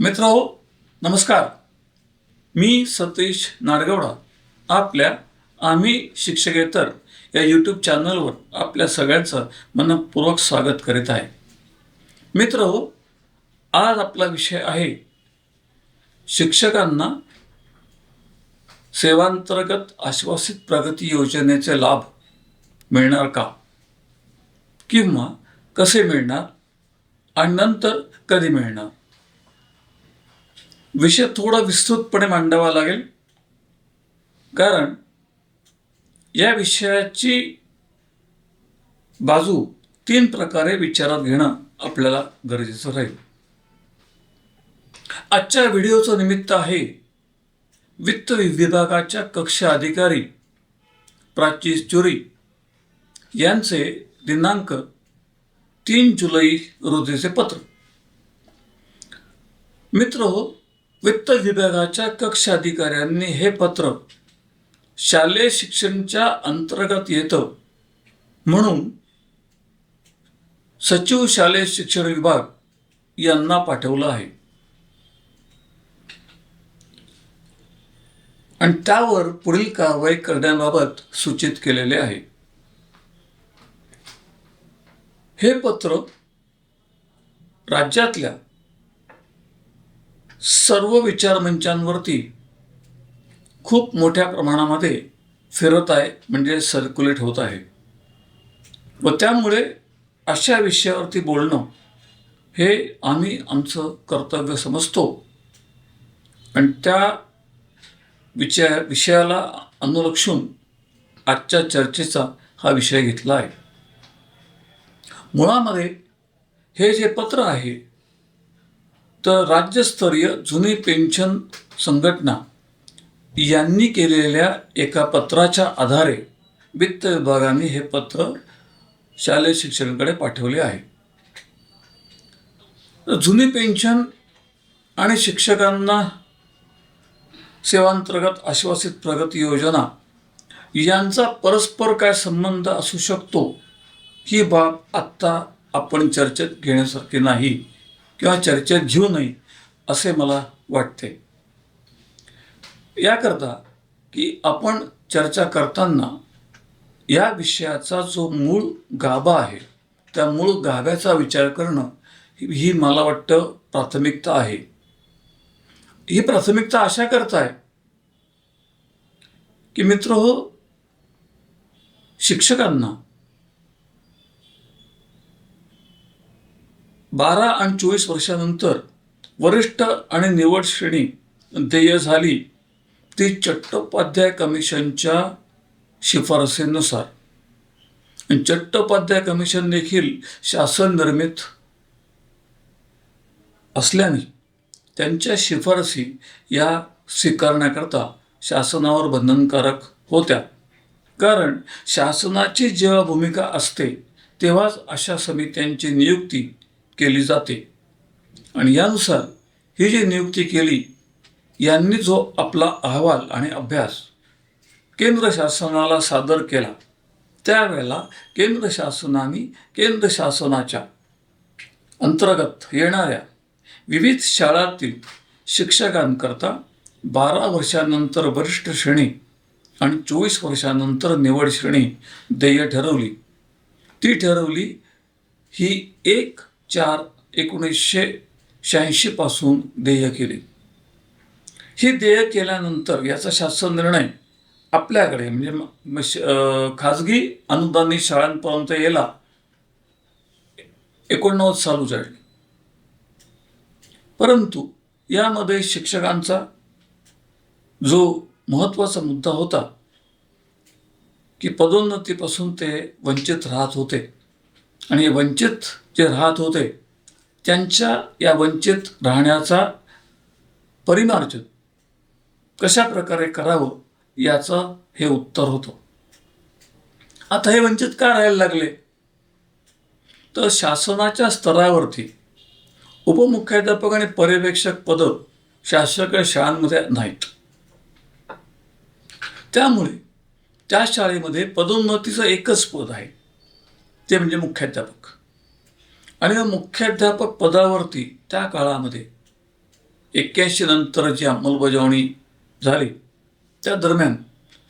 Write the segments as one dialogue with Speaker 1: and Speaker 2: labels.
Speaker 1: मित्र नमस्कार. मी सतीश नाडगवडा आपल्या आम्ही शिक्षकेतर या यूट्यूब चॅनलवर आपल्या सगळ्यांचं मनपूर्वक स्वागत करीत आहे. मित्र आज आपला विषय आहे शिक्षकांना सेवांतर्गत आश्वासित प्रगती योजनेचे लाभ मिळणार का? किंवा कसे मिळणार? आणि नंतर कधी मिळणार? विषय थोडा विस्तृतपणे मांडावा लागेल. कारण या विषयाची बाजू तीन प्रकारे विचारात घेणं आपल्याला गरजेचं राहील. आजच्या व्हिडिओचं निमित्त आहे वित्त विभागाच्या कक्ष अधिकारी प्राची चुरी यांचे दिनांक तीन जुलै रोजीचे पत्र. मित्र हो वित्त विभागाच्या कक्ष अधिकाऱ्यांनी हे पत्र शालेय शिक्षणच्या अंतर्गत येतं. म्हणून सचिव शालेय शिक्षण विभाग यांना पाठवलं आहे. आणि त्यावर पुढील कारवाई करण्याबाबत सूचित केलेले आहे. हे पत्र राज्यातल्या सर्व विचारमंचांवरती खूप मोठ्या प्रमाणामध्ये फिरत आहे म्हणजे सर्क्युलेट होत आहे. व त्यामुळे अशा विषयावरती बोलणं हे आम्ही आमचं कर्तव्य समजतो. आणि त्या विषया विषयाला अनुलक्षून आजच्या चर्चेचा हा विषय घेतला आहे. मुळामध्ये हे जे पत्र आहे तर राज्यस्तरीय जुनी पेन्शन संघटना यांनी केलेल्या एका पत्राच्या आधारे वित्त विभागाने हे पत्र शालेय शिक्षणाकडे पाठवले आहे. जुनी पेन्शन आणि शिक्षकांना सेवांतर्गत आश्वासित प्रगती योजना यांचा परस्पर काय संबंध असू शकतो ही बाब आत्ता आपण चर्चेत घेण्यासारखी नाही. किंवा चर्चेत घेऊ नये असे मला वाटते. याकरता की आपण चर्चा करताना या विषयाचा जो मूळ गाभा आहे त्या मूळ गाभ्याचा विचार करणं ही मला वाटतं प्राथमिकता आहे. ही प्राथमिकता अशा करता आहे की मित्र हो शिक्षकांना बारा आणि चोवीस वर्षानंतर वरिष्ठ आणि निवड श्रेणी देय झाली. ती चट्टोपाध्याय कमिशनच्या शिफारसीनुसार. चट्टोपाध्याय कमिशन देखील शासन निर्मित असल्याने त्यांच्या शिफारसी या स्वीकारण्याकरता शासनावर बंधनकारक होत्या. कारण शासनाची जेव्हा भूमिका असते तेव्हाच अशा समित्यांची नियुक्ती केली जाते. आणि यानुसार ही जी नियुक्ती केली यांनी जो आपला अहवाल आणि अभ्यास केंद्र शासनाला सादर केला त्यावेळेला केंद्र शासनाने केंद्र शासनाच्या अंतर्गत येणाऱ्या विविध शाळांतील शिक्षकांकरता बारा वर्षानंतर वरिष्ठ श्रेणी आणि चोवीस वर्षानंतर निवड श्रेणी देय ठरवली. ती ठरवली ही एक चार एकोणीसशे शहाऐंशीपासून देय केली. ही देय केल्यानंतर याचा शासन निर्णय आपल्याकडे म्हणजे खाजगी अनुदानित शाळांपर्यंत यायला एकोणनव्वद साल उजाडले. परंतु यामध्ये शिक्षकांचा जो महत्त्वाचा मुद्दा होता की पदोन्नतीपासून ते वंचित राहत होते आणि वंचित जे राहत होते त्यांच्या या वंचित राहण्याचा परिमार्जन कशा प्रकारे करावं याचं हे उत्तर होतं. आता हे वंचित का राहायला लागले? तर शासनाच्या स्तरावरती उपमुख्याध्यापक आणि पर्यवेक्षक पदं शासकीय शाळांमध्ये नाहीत. त्यामुळे त्या शाळेमध्ये पदोन्नतीचं एकच पद आहे. ते म्हणजे मुख्याध्यापक. आणि मुख्याध्यापक पदावरती त्या काळामध्ये एक्क्याऐंशी नंतर जी अंमलबजावणी झाली. त्या दरम्यान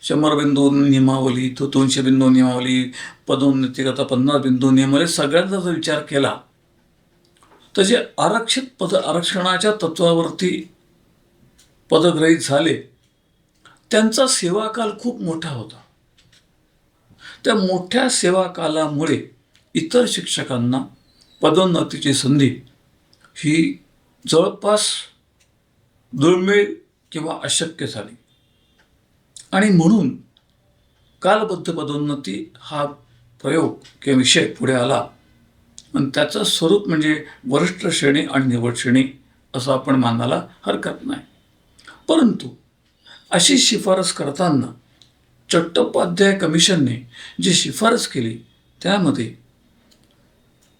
Speaker 1: शंभर बिंदू नियमावली तो दोनशे बिंदू नियमावली पदोन्नतीकरता पन्नास बिंदू नियमावली सगळ्यांचा जर विचार केला तर जे आरक्षित पद आरक्षणाच्या तत्वावरती पदग्रहित झाले त्यांचा सेवाकाल खूप मोठा होता. त्या मोठ्या सेवाकालामुळे इतर शिक्षकांना पदोन्नतीची संधी ही जवळपास दुर्मिळ किंवा अशक्य झाली. आणि म्हणून कालबद्ध पदोन्नती हा प्रयोग किंवा विषय पुढे आला. आणि त्याचं स्वरूप म्हणजे वरिष्ठ श्रेणी आणि निवड श्रेणी असं आपण मानायला हरकत नाही. परंतु अशी शिफारस करताना चट्टोपाध्याय कमिशनने जी शिफारस केली त्यामध्ये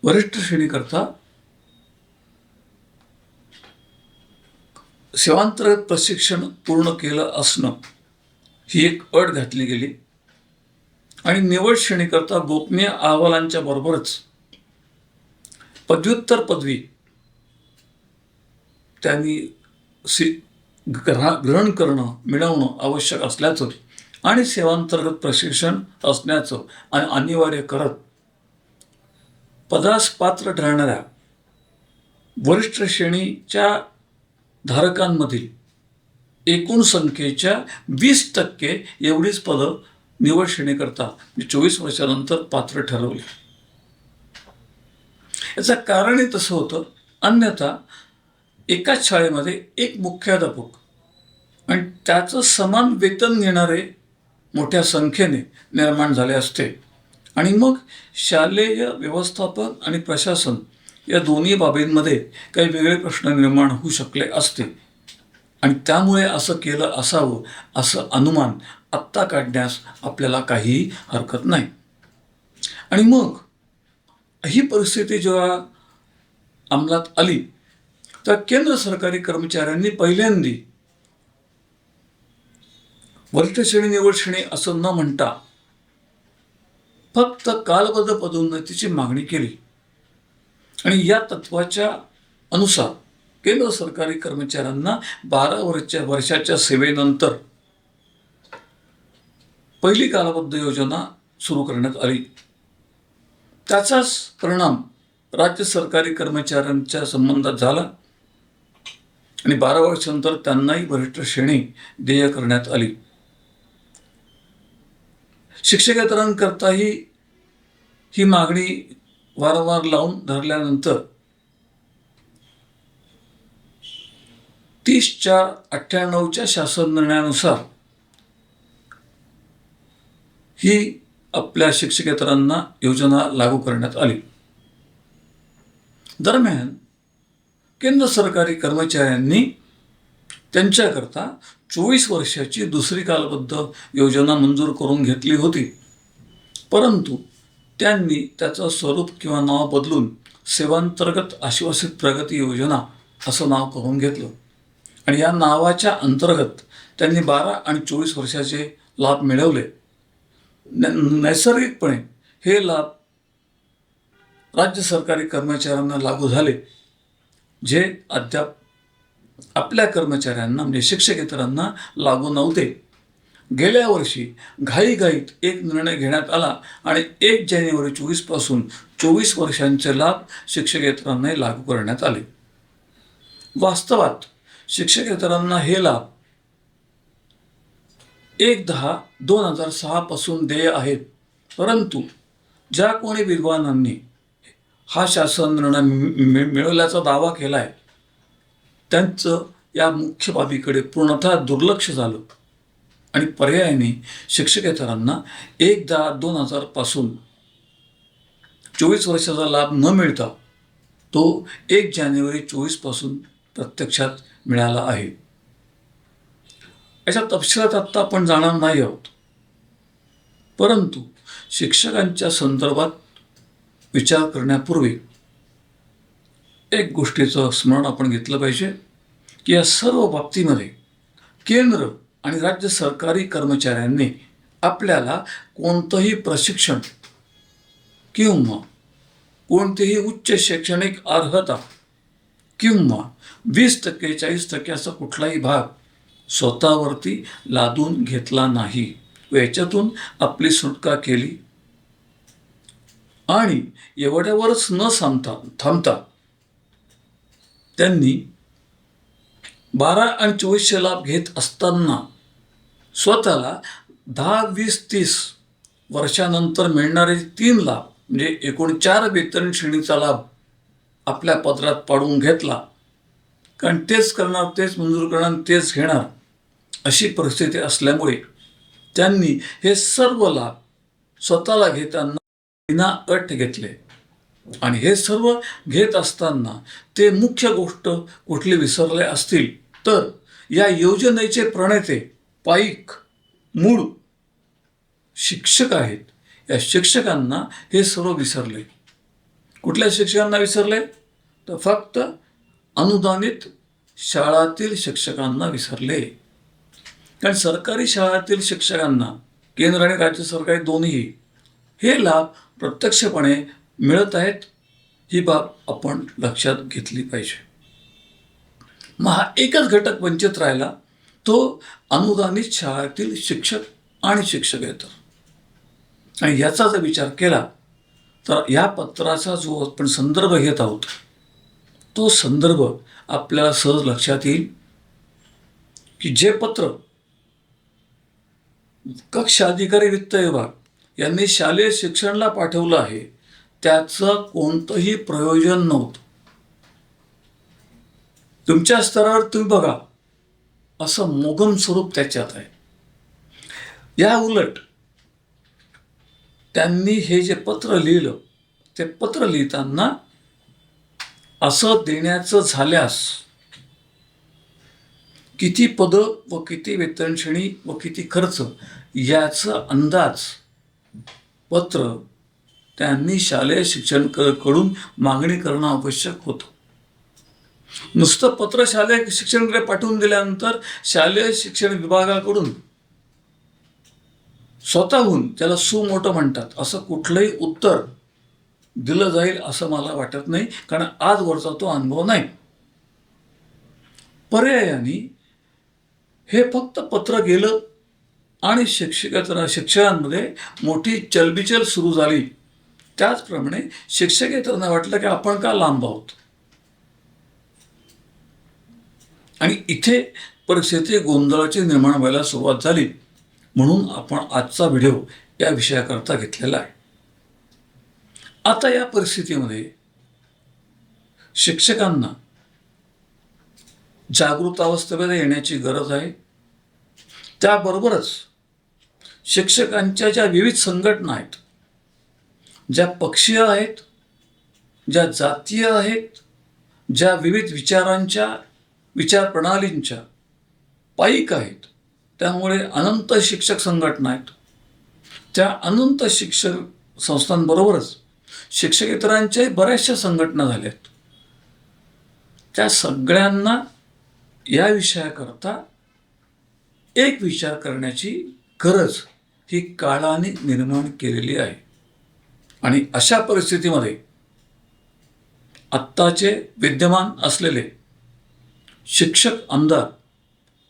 Speaker 1: वरिष्ठ श्रेणीकरता सेवांतर्गत प्रशिक्षण पूर्ण केलं असणं ही एक अट घातली गेली. आणि निवड श्रेणीकरता गोपनीय अहवालांच्या बरोबरच पदव्युत्तर पदवी त्यांनी सी ग्रहा ग्रहण करणं मिळवणं आवश्यक असल्याचं आणि सेवांतर्गत प्रशिक्षण असण्याचं आणि अनिवार्य करत पदास पात्र ठरणाऱ्या वरिष्ठ श्रेणीच्या धारकांमधील एकूण संख्येच्या वीस टक्के एवढीच पदं निवड श्रेणीकरता म्हणजे चोवीस वर्षानंतर पात्र ठरवली. याचं कारणही तसं होतं अन्यथा एकाच शाळेमध्ये एक मुख्याध्यापक आणि त्याचं समान वेतन घेणारे मोठ्या संख्येने निर्माण झाले असते. आणि मग शालेय व्यवस्थापन आणि प्रशासन या दोन्ही बाबींमध्ये काही वेगळे प्रश्न निर्माण होऊ शकले असते. आणि त्यामुळे असं केलं असावं असं अनुमान आत्ता काढण्यास आपल्याला काहीही हरकत नाही. आणि मग ही परिस्थिती जेव्हा अंमलात आली तर केंद्र सरकारी कर्मचाऱ्यांनी पहिल्यांदी वरिष्ठ श्रेणी निवड श्रेणी असं न म्हणता फक्त कालबद्ध पदोन्नतीची मागणी केली. आणि या तत्वाच्या अनुसार केंद्र सरकारी कर्मचाऱ्यांना बारा वर्षच्या वर्षाच्या सेवेनंतर पहिली कालबद्ध योजना सुरू करण्यात आली. त्याचाच परिणाम राज्य सरकारी कर्मचाऱ्यांच्या संबंधात झाला. आणि बारा वर्षानंतर त्यांनाही वरिष्ठ श्रेणी देय करण्यात आली. शिक्षकेतरांकरताही ही मागणी वारंवार लावून धरल्यानंतर तीस चार अठ्ठ्याण्णवच्या शासन निर्णयानुसार ही आपल्या शिक्षकेतरांना योजना लागू करण्यात आली. दरम्यान केंद्र सरकारी कर्मचाऱ्यांनी त्यांच्याकरता चोवीस वर्षाची दुसरी कालबद्ध योजना मंजूर करून घेतली होती. परंतु त्यांनी त्याचं स्वरूप किंवा नाव बदलून सेवांतर्गत आश्वासित प्रगती योजना असं नाव करून घेतलं. आणि या नावाच्या अंतर्गत त्यांनी बारा आणि चोवीस वर्षाचे लाभ मिळवले. न नैसर्गिकपणे हे लाभ राज्य सरकारी कर्मचाऱ्यांना लागू झाले जे अद्याप आपल्या कर्मचाऱ्यांना म्हणजे शिक्षकेतरांना लागू नव्हते. गेल्या वर्षी घाईघाईत एक निर्णय घेण्यात आला आणि एक जानेवारी चोवीसपासून चोवीस वर्षांचे लाभ शिक्षकेतरांनाही लागू करण्यात आले. वास्तवात शिक्षकेतरांना हे लाभ एक दहा दोन हजार सहापासून देय आहेत. परंतु ज्या कोणी विद्वानांनी हा शासन निर्णय मिळवल्याचा दावा केला आहे त्यांचं या मुख्य बाबीकडे पूर्णतः दुर्लक्ष झालं. आणि पर्यायाने शिक्षकेतरांना एक दहा दोन हजारपासून चोवीस वर्षाचा लाभ न मिळता तो एक जानेवारी चोवीसपासून प्रत्यक्षात मिळाला आहे. याच्या तपशिलात आत्ता आपण जाणार नाही आहोत. परंतु शिक्षकांच्या संदर्भात विचार करण्यापूर्वी एक गोष्टीचं स्मरण आपण घेतलं पाहिजे. की या सर्व बाबतीमध्ये केंद्र आणि राज्य सरकारी कर्मचाऱ्यांनी आपल्याला कोणतंही प्रशिक्षण किंवा कोणतीही उच्च शैक्षणिक अर्हता किंवा वीस टक्के चाळीस टक्के असा कुठलाही भाग स्वतःवरती लादून घेतला नाही. व याच्यातून आपली सुटका केली. आणि एवढ्यावरच न सांबता थांबता त्यांनी बारा आणि चोवीसशे लाभ घेत असताना स्वतःला दहा वीस तीस वर्षानंतर मिळणारे तीन लाभ म्हणजे एकूण चार वेतन श्रेणीचा लाभ आपल्या पत्रात पाडून घेतला. कारण तेच करणार तेच मंजूर करणार तेच घेणार अशी परिस्थिती असल्यामुळे त्यांनी हे सर्व लाभ स्वतःला घेताना विना अट घेतले. आणि हे सर्व घेत असताना ते मुख्य गोष्ट कुठली विसरले असतील? तर या योजनेचे प्रणेते पाईक मूळ शिक्षक आहेत. या शिक्षकांना हे सर्व विसरले. कुठल्या शिक्षकांना विसरले? तर फक्त अनुदानित शाळातील शिक्षकांना विसरले. कारण सरकारी शाळातील शिक्षकांना केंद्र आणि राज्य सरकारी दोन्ही हे लाभ प्रत्यक्षपणे मिळत आहेत ही बाब आपण लक्षात घेतली पाहिजे. मग हा एकच घटक वंचित राहिला तो अनुदानित शाळेतील शिक्षक आणि शिक्षकेतर आणि याचा जर विचार केला तर या पत्राचा जो आपण संदर्भ घेत आहोत तो संदर्भ आपल्याला सहज लक्षात येईल की जे पत्र कक्ष अधिकारी वित्त विभाग यांनी शालेय शिक्षणाला पाठवलं आहे त्याचं कोणतंही प्रयोजन नव्हतं. तुमच्या स्तरावर तुम्ही बघा. असं मोगम स्वरूप त्याच्यात आहे. या उलट त्यांनी हे जे पत्र लिहिलं ते पत्र लिहिताना असं देण्याचं झाल्यास किती पदं व किती वेतनश्रेणी व किती खर्च याचा अंदाज पत्र त्यांनी शालेय शिक्षणकडून मागणी करणं आवश्यक होतं. नुसतं पत्र शालेय शिक्षणाकडे पाठवून दिल्यानंतर शालेय शिक्षण विभागाकडून स्वतःहून त्याला सुमोठं म्हणतात. असं कुठलंही उत्तर दिलं जाईल असं मला वाटत नाही कारण आजवरचा तो अनुभव नाही. पर्यायाने हे फक्त पत्र गेलं आणि शिक्षकेतर शिक्षकांमध्ये मोठी चलबिचल सुरू झाली. त्याचप्रमाणे शिक्षकेतरांना वाटलं की आपण का लांब आहोत? आणि इथे परिस्थिती गोंधळाची निर्माण व्हायला सुरुवात झाली म्हणून आपण आजचा व्हिडिओ या विषयाकरता घेतलेला आहे. आता या परिस्थितीमध्ये शिक्षकांना जागृत अवस्थेमध्ये येण्याची गरज आहे. त्याबरोबरच शिक्षकांच्या ज्या विविध संघटना आहेत ज्या पक्षीय आहेत ज्या जातीय आहेत ज्या विविध विचारांच्या विचार प्रणालींच्या पायिक आहेत. त्यामुळे अनंत शिक्षक संघटना आहेत. त्या अनंत शिक्षक संस्थांबरोबरच शिक्षकेतरांच्याही बऱ्याचशा संघटना झाल्या आहेत. त्या सगळ्यांना या विषयाकरता एक विचार करण्याची गरज ही काळाने निर्माण केलेली आहे. आणि अशा परिस्थितीमध्ये आत्ताचे विद्यमान असलेले शिक्षक आमदार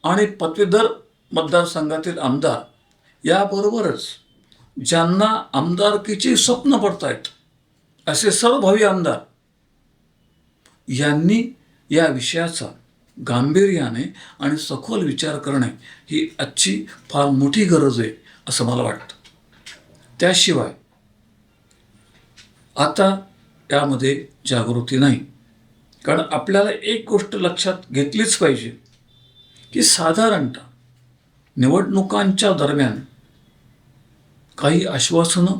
Speaker 1: आणि पदवीधर मतदारसंघातील आमदार याबरोबरच ज्यांना आमदारकीची स्वप्न पडतायत असे सर्व भावी आमदार यांनी या विषयाचा गांभीर्याने आणि सखोल विचार करणे ही आजची फार मोठी गरज आहे असं मला वाटतं. त्याशिवाय आता यामध्ये जागृती नाही. कारण आपल्याला एक गोष्ट लक्षात घेतलीच पाहिजे की साधारणतः निवडणुकांच्या दरम्यान काही आश्वासनं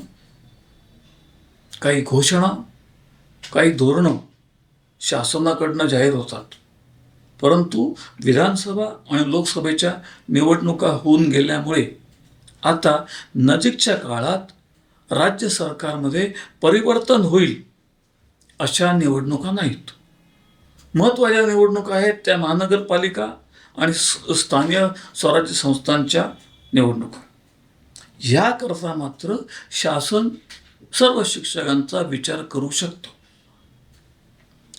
Speaker 1: काही घोषणा काही धोरणं शासनाकडनं जाहीर होतात. परंतु विधानसभा आणि लोकसभेच्या निवडणुका होऊन गेल्यामुळे आता नजीकच्या काळात राज्य सरकारमध्ये परिवर्तन होईल अशा निवडणुका नाहीत. महत्त्वाच्या निवडणुका आहेत त्या महानगरपालिका आणि स्थानीय स्वराज्य संस्थांच्या निवडणुका. याकरता मात्र शासन सर्व शिक्षकांचा विचार करू शकतो.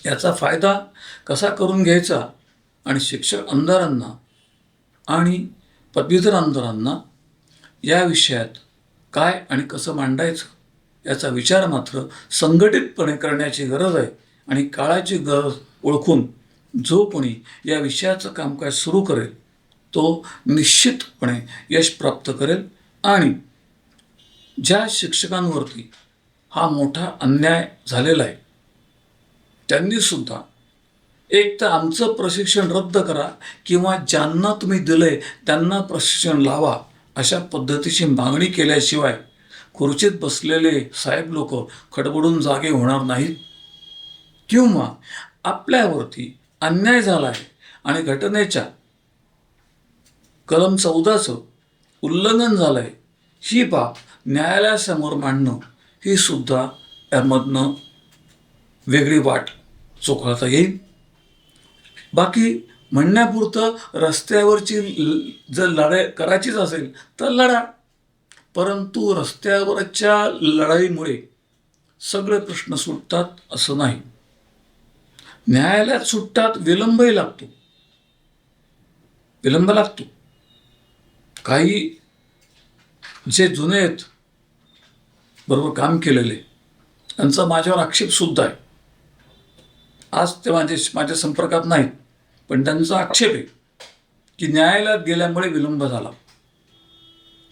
Speaker 1: याचा फायदा कसा करून घ्यायचा आणि शिक्षक आमदारांना आणि पदवीधर आमदारांना या विषयात काय आणि कसं मांडायचं याचा विचार मात्र संघटितपणे करण्याची गरज आहे. आणि काळाची गरज ओळखून जो कोणी या विषयाचं कामकाज सुरू करेल तो निश्चितपणे यश प्राप्त करेल आणि ज्या शिक्षकांवरती हा मोठा अन्याय झालेला आहे त्यांनीसुद्धा एक तर आमचं प्रशिक्षण रद्द करा किंवा ज्यांना तुम्ही दिलं आहे त्यांना प्रशिक्षण लावा अशा पद्धतीची मागणी केल्याशिवाय खुर्चीत बसलेले साहेब लोक खडबडून जागे होणार नाहीत. किंवा आपल्यावरती अन्याय झाला आहे आणि घटनेच्या कलम चौदाचं उल्लंघन झालं आहे ही बाब न्यायालयासमोर मांडणं ही सुद्धा यामधनं वेगळी वाट चोखाळता येईल. बाकी म्हणण्यापुरतं रस्त्यावरची ल- जर लढाई करायचीच असेल तर लढा. परंतु रस्त्यावरच्या लढाईमुळे सगळे प्रश्न सुटतात असं नाही. न्यायालयात सुट्टात विलंबही लागतो. विलंब लागतो. काही जे जुने आहेत बरोबर काम केलेले त्यांचा माझ्यावर आक्षेपसुद्धा आहे. आज ते माझे माझ्या संपर्कात नाहीत पण त्यांचा आक्षेप आहे की न्यायालयात गेल्यामुळे विलंब झाला.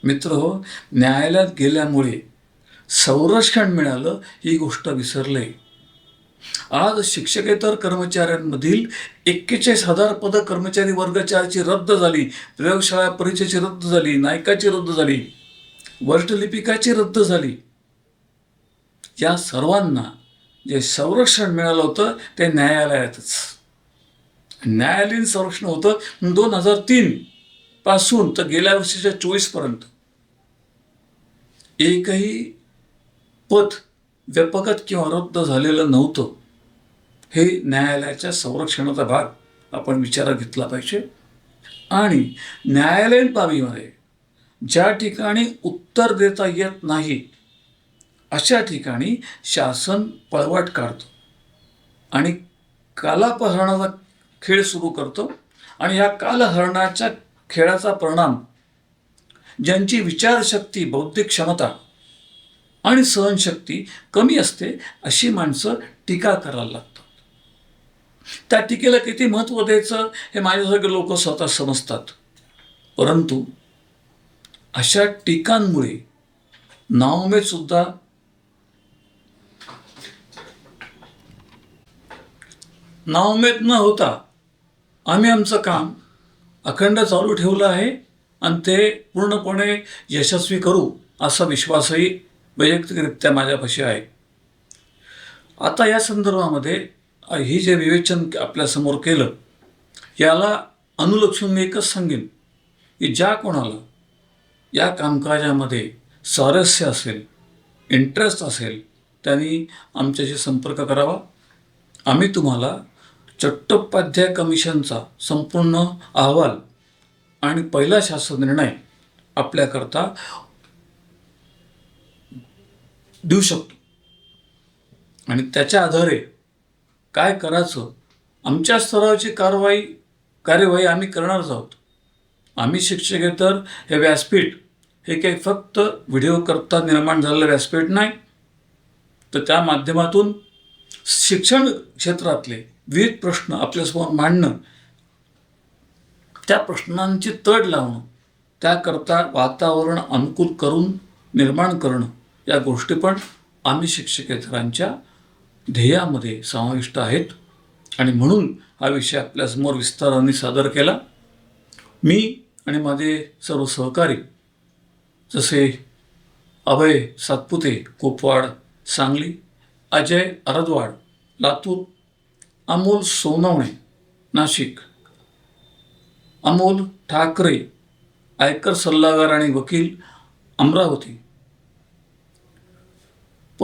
Speaker 1: मित्र हो न्यायालयात गेल्यामुळे संरक्षण मिळालं ही गोष्ट विसरले आज शिक्षकेतर कर्मचाऱ्यांमधील एक्केचाळीस हजार पद कर्मचारी वर्गचारची रद्द झाली. प्रयोगशाळा परीक्षेची रद्द झाली. नायकाची रद्द झाली. वर्षलिपिकाची रद्द झाली. या सर्वांना जे संरक्षण मिळालं होतं ते न्यायालयातच. न्यायालयीन संरक्षण होतं दोन हजार तीन पासून तर गेल्या वर्षीच्या चोवीसपर्यंत एकही पद व्यपगत किंवा रद्द झालेलं नव्हतं हे न्यायालयाच्या संरक्षणाचा भाग आपण विचारात घेतला पाहिजे. आणि न्यायालयीन बाबीमध्ये ज्या ठिकाणी उत्तर देता येत नाही अशा ठिकाणी शासन पळवाट काढतो आणि कालापहरणाचा खेळ सुरू करतो. आणि या कालहरणाच्या खेळाचा परिणाम ज्यांची विचारशक्ती बौद्धिक क्षमता आणि सहनशक्ती कमी असते अशी माणसं टीका करायला लागतात. त्या टीकेला किती महत्त्व द्यायचं हे माझ्यासारखे लोक स्वतः समजतात. परंतु अशा टीकांमुळे नावमेद सुद्धा नावमेद न होता आम्ही आमचं काम अखंड चालू ठेवलं आहे आणि ते पूर्णपणे यशस्वी करू असा विश्वासही वैयक्तिकरित्या माझ्यापाशी आहे. आता या संदर्भामध्ये ही जे विवेचन आपल्यासमोर केलं याला अनुलक्षून मी एकच सांगेन की ज्या कोणाला या कामकाजामध्ये स्वारस्य असेल इंटरेस्ट असेल त्यांनी आमच्याशी संपर्क करावा. आम्ही तुम्हाला चट्टोपाध्याय कमिशनचा संपूर्ण अहवाल आणि पहिला शासन निर्णय आपल्याकरता देऊ शकतो. आणि त्याच्या आधारे काय करायचं? आमच्या स्तरावरची कारवाई कार्यवाही आम्ही करणारच आहोत. आम्ही शिक्षकेतर हे व्यासपीठ हे काही फक्त व्हिडिओ करता निर्माण झालेलं व्यासपीठ नाही. तर त्या माध्यमातून शिक्षण क्षेत्रातले विविध प्रश्न आपल्यासमोर मांडणं त्या प्रश्नांची तड लावणं त्याकरता वातावरण अनुकूल करून निर्माण करणं या गोष्टी पण आम्ही शिक्षकेतरांच्या ध्येयामध्ये समाविष्ट आहेत. आणि म्हणून हा विषय आपल्यासमोर विस्ताराने सादर केला. मी आणि माझे सर्व सहकारी जसे अभय सातपुते कोपवाड सांगली अजय अरदवाड लातूर अमोल सोनवणे नाशिक अमोल ठाकरे आयकर सल्लागार आणि वकील अमरावती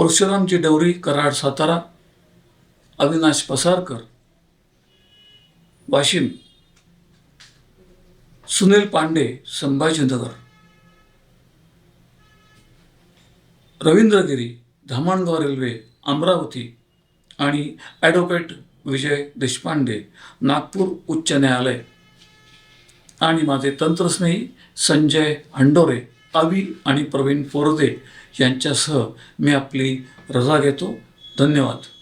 Speaker 1: परशुरामची डवरी कराड सातारा अविनाश पसारकर वाशिम सुनील पांडे संभाजीनगर रवींद्रगिरी धामणगाव रेल्वे अमरावती आणि ॲडव्होकेट विजय देशपांडे नागपूर उच्च न्यायालय. आणि माझे तंत्रस्नेही संजय हंडोरे अवी आणि प्रवीण पोरदे यांच्यासह मी आपली रजा घेतो. धन्यवाद.